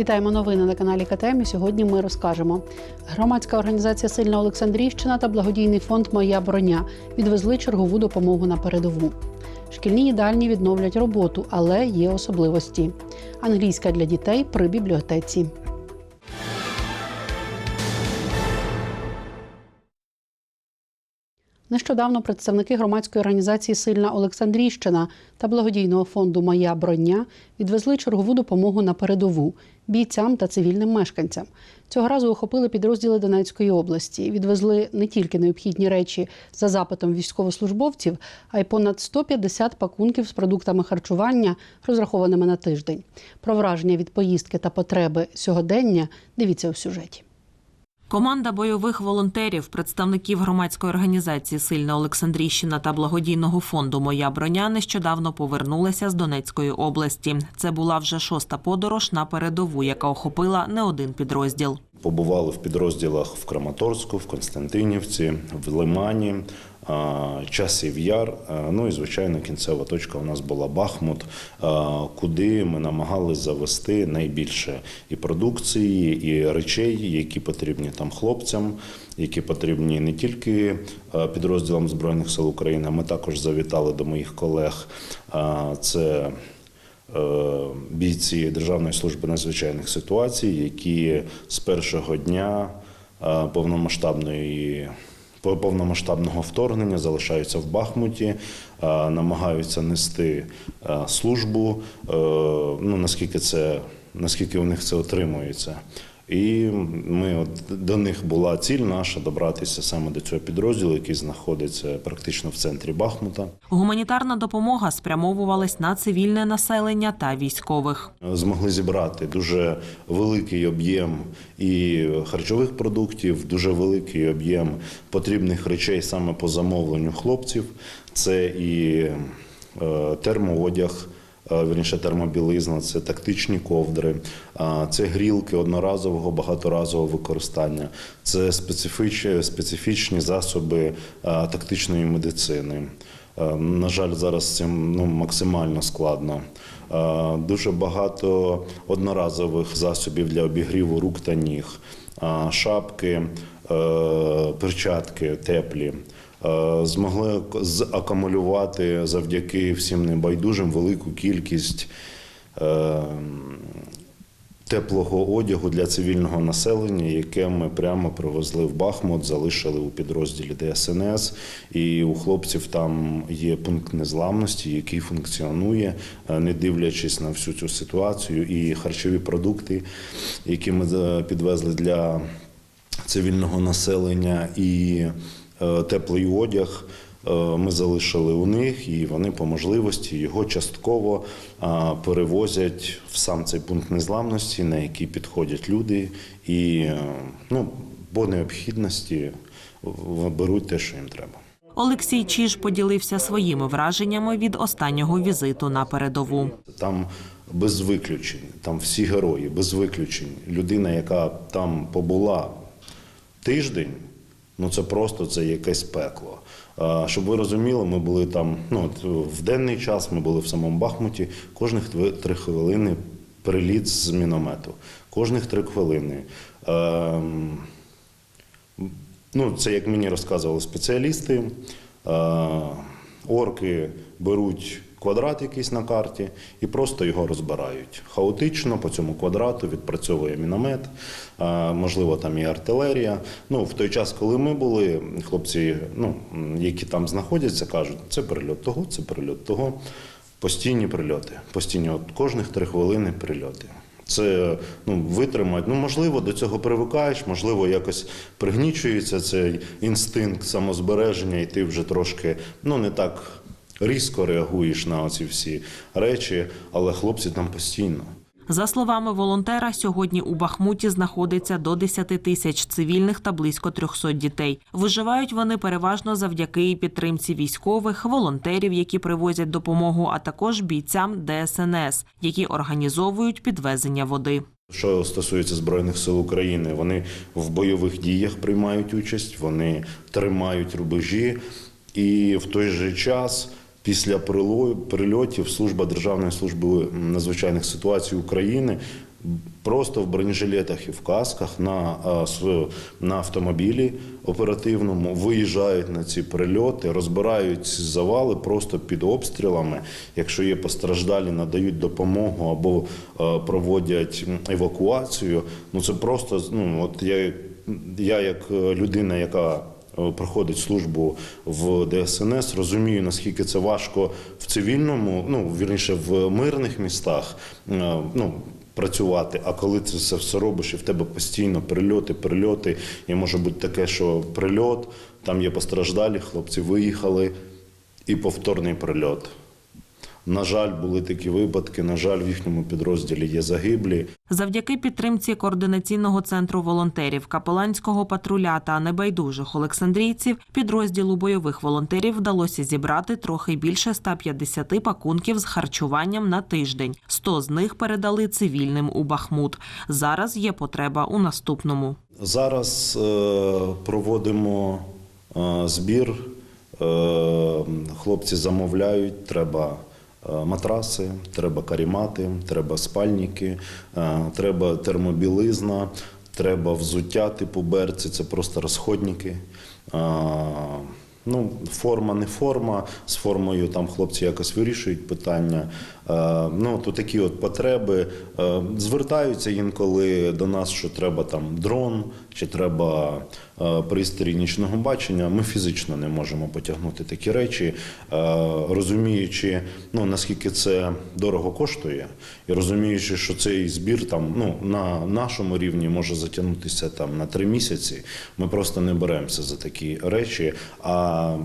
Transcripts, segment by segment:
Вітаємо новини на каналі КТМ. І Сьогодні ми розкажемо. Громадська організація Сильна Олександрівщина та благодійний фонд Моя броня відвезли чергову допомогу на передову. Шкільні їдальні відновлять роботу, але є особливості. Англійська для дітей при бібліотеці. Нещодавно представники громадської організації Сильна Олександрійщина та благодійного фонду Моя броня відвезли чергову допомогу на передову бійцям та цивільним мешканцям. Цього разу охопили підрозділи Донецької області. Відвезли не тільки необхідні речі за запитом військовослужбовців, а й понад 150 пакунків з продуктами харчування, розрахованими на тиждень. Про враження від поїздки та потреби сьогодення дивіться у сюжеті. Команда бойових волонтерів, представників громадської організації Сильна Олександрійщина та благодійного фонду Моя броня нещодавно повернулася з Донецької області. Це була вже шоста подорож на передову, яка охопила не один підрозділ. Побували в підрозділах в Краматорську, в Константинівці, в Лимані, Часів Яр. Ну і звичайно, кінцева точка у нас була Бахмут, куди ми намагались завести найбільше і продукції, і речей, які потрібні там хлопцям, які потрібні не тільки підрозділам збройних сил України. Ми також завітали до моїх колег. Це е, бійці Державної служби надзвичайних ситуацій, які з першого дня повномасштабної по- повномасштабного вторгнення залишаються в Бахмуті, е, намагаються нести е, службу. е, Ну наскільки це наскільки у них це отримується. І ми от до них була ціль наша добратися саме до цього підрозділу, який знаходиться практично в центрі Бахмута. Гуманітарна допомога спрямовувалась на цивільне населення та військових. Змогли зібрати дуже великий об'єм і харчових продуктів, дуже великий об'єм потрібних речей саме по замовленню хлопців. Це і е, термоодяг. Е, Вірніше термобілизна, це тактичні ковдри, це грілки одноразового багаторазового використання, це специфічні, специфічні засоби тактичної медицини. Е, На жаль, зараз цим ну, максимально складно. Е, Дуже багато одноразових засобів для обігріву рук та ніг, шапки, перчатки теплі. Е, Змогли закумулювати завдяки всім небайдужим велику кількість е, теплого одягу для цивільного населення, яке ми прямо привезли в Бахмут, залишили у підрозділі ДСНС. І у хлопців там є пункт незламності, який функціонує, е, не дивлячись на всю цю ситуацію. І харчові продукти, які ми підвезли для цивільного населення, і теплий одяг. е, Ми залишили у них, і вони по можливості його частково перевозять в сам цей пункт незламності, на який підходять люди, і е, ну, по необхідності беруть те, що їм треба. Олексій Чіж поділився своїми враженнями від останнього візиту на передову. Там без виключень, там всі герої, без виключень. Людина, яка там побула тиждень, ну це просто це якесь пекло. Щоб ви розуміли, ми були там ну, в денний час, ми були в самому Бахмуті, кожних три хвилини приліт з міномету. Кожних три хвилини. Ем, Ну, це як мені розказували спеціалісти. Е, Орки беруть квадрат якийсь на карті і просто його розбирають. Хаотично по цьому квадрату відпрацьовує міномет, можливо, там і артилерія. Ну, в той час, коли ми були, хлопці, ну, які там знаходяться, кажуть, це прильот того, це прильот того. Постійні прильоти. Постійні, от кожних три хвилини прильоти. Це ну, витримати. Ну, можливо, до цього привикаєш, можливо, якось пригнічується цей інстинкт самозбереження, і ти вже трошки ну, не так різко реагуєш на ці всі речі, але хлопці там постійно. За словами волонтера, сьогодні у Бахмуті знаходиться до 10 тисяч цивільних та близько 300 дітей. Виживають вони переважно завдяки підтримці військових, волонтерів, які привозять допомогу, а також бійцям ДСНС, які організовують підвезення води. Що стосується збройних сил України, вони в бойових діях приймають участь, вони тримають рубежі, і в той же час. Після прильотів служба Державної служби надзвичайних ситуацій України просто в бронежилетах і в касках на, на автомобілі оперативному виїжджають на ці прильоти, розбирають завали просто під обстрілами. Якщо є постраждалі, надають допомогу або е, проводять евакуацію. Ну це просто ну от я, я як е, людина, яка е, проходить службу в ДСНС, розумію, наскільки це важко в цивільному, ну вірніше в мирних містах. е, Ну, Працювати, а коли це все робиш, і в тебе постійно прильоти, прильоти, і може бути таке, що прильот, там є постраждалі, хлопці виїхали, і повторний прильот. На жаль, були такі випадки. На жаль, в їхньому підрозділі є загиблі. Завдяки підтримці координаційного центру волонтерів, капеланського патруля та небайдужих олександрійців, підрозділу бойових волонтерів вдалося зібрати трохи більше 150 пакунків з харчуванням на тиждень. 100 з них передали цивільним у Бахмут. Зараз є потреба у наступному. Зараз е, проводимо е, збір. Е, хлопці замовляють, треба матраси, треба карімати, треба спальники, е, треба термобілизна, треба взуття типу берці, це просто розходники. Е, Ну, форма не форма. З формою там хлопці якось вирішують питання. Е, ну, то такі от потреби. Е, звертаються інколи до нас, що треба там дрон, чи треба е, пристрій нічного бачення. Ми фізично не можемо потягнути такі речі, розуміючи, ну, наскільки це дорого коштує, і розуміючи, що цей збір там ну, на нашому рівні може затягнутися там на три місяці. Ми просто не беремося за такі речі, а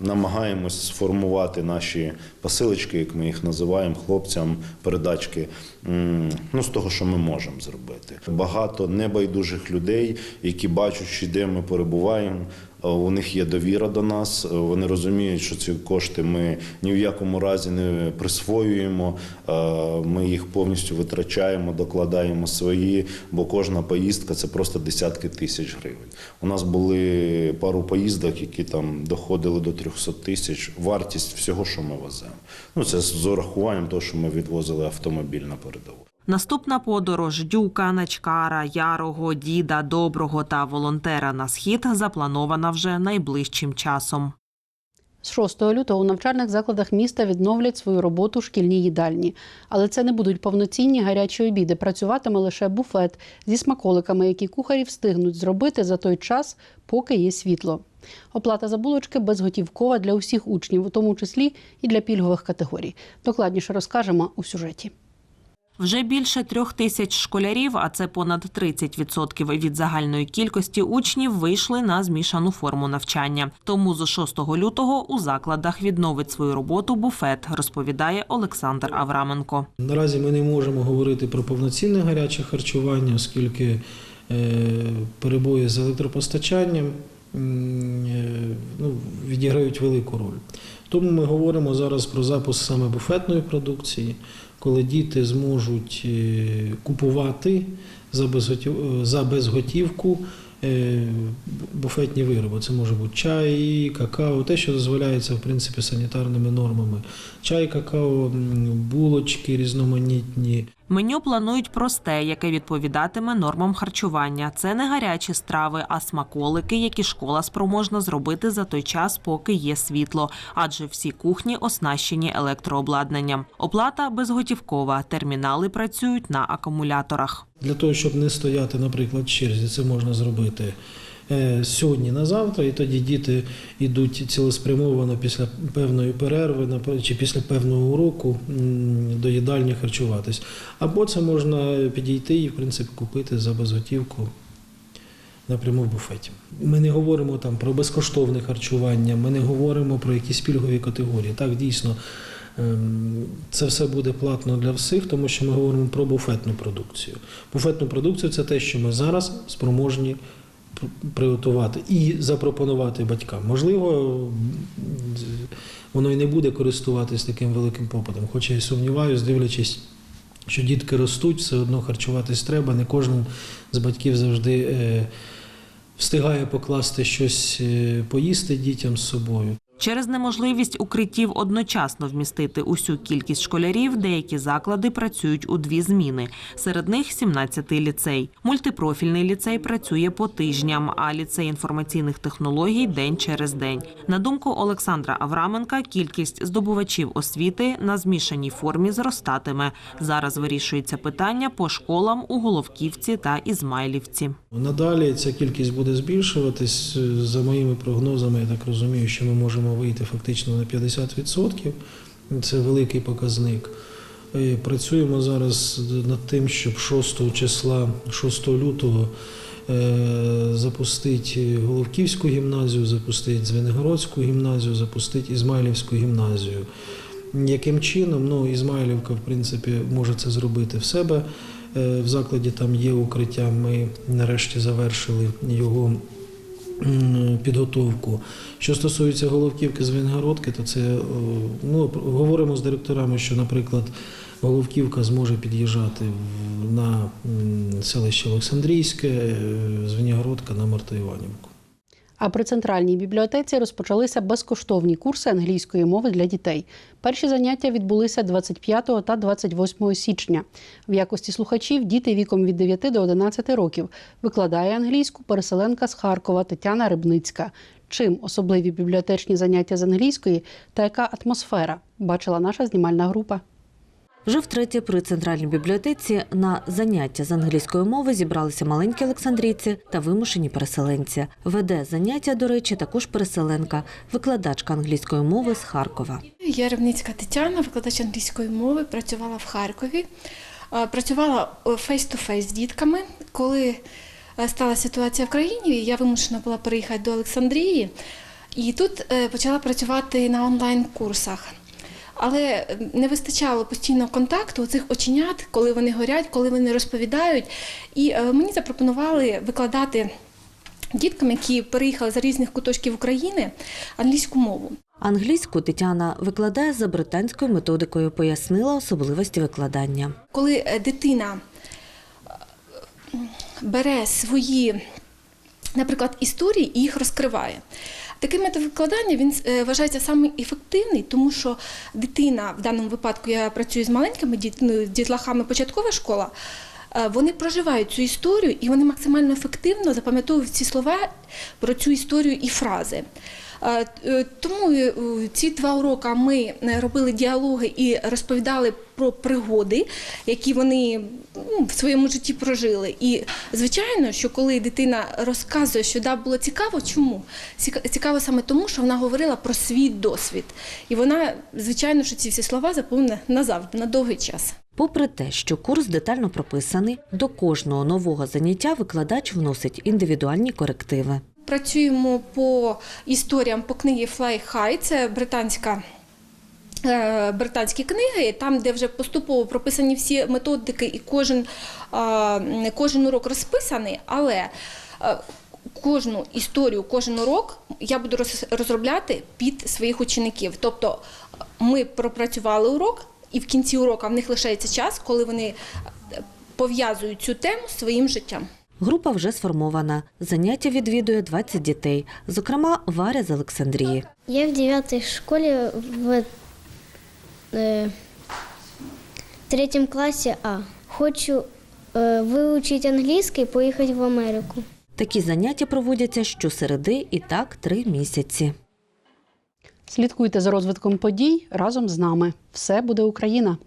намагаємось сформувати наші посилочки, як ми їх називаємо, хлопцям, передачки, ну, з того, що ми можемо зробити. Багато небайдужих людей, які бачать, де ми перебуваємо. Е, У них є довіра до нас. е, Вони розуміють, що ці кошти ми ні в якому разі не присвоюємо. е, Ми їх повністю витрачаємо, докладаємо свої, бо кожна поїздка це просто десятки тисяч гривень. У нас були пару поїздок, які там доходили до 300 тисяч. Вартість всього, що ми веземо. Ну це з урахуванням того, що ми відвозили автомобіль на передову. Наступна подорож Дюка, Начкара, Ярого, Діда, Доброго та волонтера на схід запланована вже найближчим часом. З 6 лютого у навчальних закладах міста відновлять свою роботу шкільні їдальні. Але це не будуть повноцінні гарячі обіди. Працюватиме лише буфет зі смаколиками, які кухарі встигнуть зробити за той час, поки є світло. Оплата за булочки безготівкова для усіх учнів, у тому числі і для пільгових категорій. Докладніше розкажемо у сюжеті. Вже більше трьох тисяч школярів, а це понад 30% від загальної кількості учнів, вийшли на змішану форму навчання. Тому з 6 лютого у закладах відновить свою роботу буфет, розповідає Олександр Авраменко. Наразі ми не можемо говорити про повноцінне гаряче харчування, оскільки е, перебої з електропостачанням е, ну, відіграють велику роль. Тому ми говоримо зараз про запуск саме буфетної продукції, коли діти зможуть е, купувати за безготів- за безготівку е, буфетні вироби. Це може бути чай, какао, те, що дозволяється в принципі санітарними нормами. Чай, какао, булочки різноманітні. Меню планують просте, яке відповідатиме нормам харчування. Це не гарячі страви, а смаколики, які школа спроможна зробити за той час, поки є світло, адже всі кухні оснащені електрообладнанням. Оплата безготівкова. Термінали працюють на акумуляторах. Для того, щоб не стояти, наприклад, в черзі, це можна зробити сьогодні на завтра, і тоді діти йдуть цілеспрямовано після певної перерви чи після певного уроку до їдальні харчуватись. Або це можна підійти і, в принципі, купити за безготівку. Напряму в буфеті. Ми не говоримо там про безкоштовне харчування, ми не говоримо про якісь пільгові категорії. Так, дійсно, ем, це все буде платно для всіх, тому що ми говоримо про буфетну продукцію. Буфетну продукцію це те, що ми зараз спроможні пр- приготувати і запропонувати батькам. Можливо, воно і не буде користуватись таким великим попитом, хоча я сумніваюся, дивлячись. Що дітки ростуть, все одно харчуватись треба. Не кожен з батьків завжди е, встигає покласти щось е, поїсти дітям з собою. Через неможливість укриттів одночасно вмістити усю кількість школярів, деякі заклади працюють у дві зміни. Серед них 17-й ліцей. Мультипрофільний ліцей працює по тижням, а ліцей інформаційних технологій день через день. На думку Олександра Авраменка, кількість здобувачів освіти на змішаній формі зростатиме. Зараз вирішується питання по школам у Головківці та Ізмайлівці. Надалі ця кількість буде збільшуватись. За моїми прогнозами, я так розумію, що ми можемо вийти фактично на 50%. Це великий показник. Е, Працюємо зараз над тим, щоб 6 числа, 6 лютого, е, запустити Головківську гімназію, запустити Звенигородську гімназію, запустити Ізмайлівську гімназію. Яким чином? Ну, Ізмайлівка, в принципі, може це зробити в себе. Е, В закладі там є укриття. Ми нарешті завершили його підготовку. Що стосується Головківки з Венгородки, то це е, ну, говоримо з директорами, що, наприклад, Головківка зможе під'їжджати на селище Олександрійське, з Звенігородка на Мартоіванівку. А при центральній бібліотеці розпочалися безкоштовні курси англійської мови для дітей. Перші заняття відбулися 25 та 28 січня. В якості слухачів діти віком від 9 до 11 років викладає англійську переселенка з Харкова Тетяна Рибницька. Чим особливі бібліотечні заняття з англійської та яка атмосфера бачила наша знімальна група. Вже втретє при центральній бібліотеці на заняття з англійської мови зібралися маленькі олександрійці та вимушені переселенці. Веде заняття, до речі, також переселенка, викладачка англійської мови з Харкова. Я Рівницька Тетяна, викладач англійської мови, працювала в Харкові. Працювала фейс-ту-фейс з дітками. Коли стала ситуація в країні, я вимушена була переїхати до Олександрії і тут е, почала працювати на онлайн-курсах. Але не вистачало постійного контакту цих оченят, коли вони горять, коли вони розповідають. І е, мені запропонували викладати діткам, які переїхали з різних куточків України, англійську мову. Англійську Тетяна викладає за британською методикою, пояснила особливості викладання. коли е, дитина е, бере свої, наприклад, історії і їх розкриває. Такий метод викладання він е, вважається саме ефективний, тому що дитина, в даному випадку я працюю з маленькими ну, дітлахами початкова школа. е, Вони проживають цю історію і вони максимально ефективно запам'ятовують ці слова про цю історію і фрази. Е, Тому е, ці два уроки ми е, робили діалоги і розповідали про пригоди, які вони ну, в своєму житті прожили. І звичайно, що коли дитина розказує, що да, було цікаво, чому? Ціка- Цікаво саме тому, що вона говорила про свій досвід. І вона, звичайно, що ці всі слова запомне назавжди, на довгий час. Попри те, що курс детально прописаний, до кожного нового заняття викладач вносить індивідуальні корективи. Працюємо по історіям по книгі Fly High, це британська. е, Британські книги, там, де вже поступово прописані всі методики, і кожен, кожен урок розписаний, але е, кожну історію, кожен урок я буду роз- розробляти під своїх учеників. Тобто ми пропрацювали урок, і в кінці уроку в них лишається час, коли вони пов'язують цю тему своїм життям. Група вже сформована. Заняття відвідує 20 дітей, зокрема Варя з Олександрії. Я в девятой школе в э, третьем классе А. Хочу э, выучить английский и поехать в Америку. Такі заняття проводяться щосереди і так три місяці. Слідкуйте за розвитком подій разом з нами. Все буде Україна.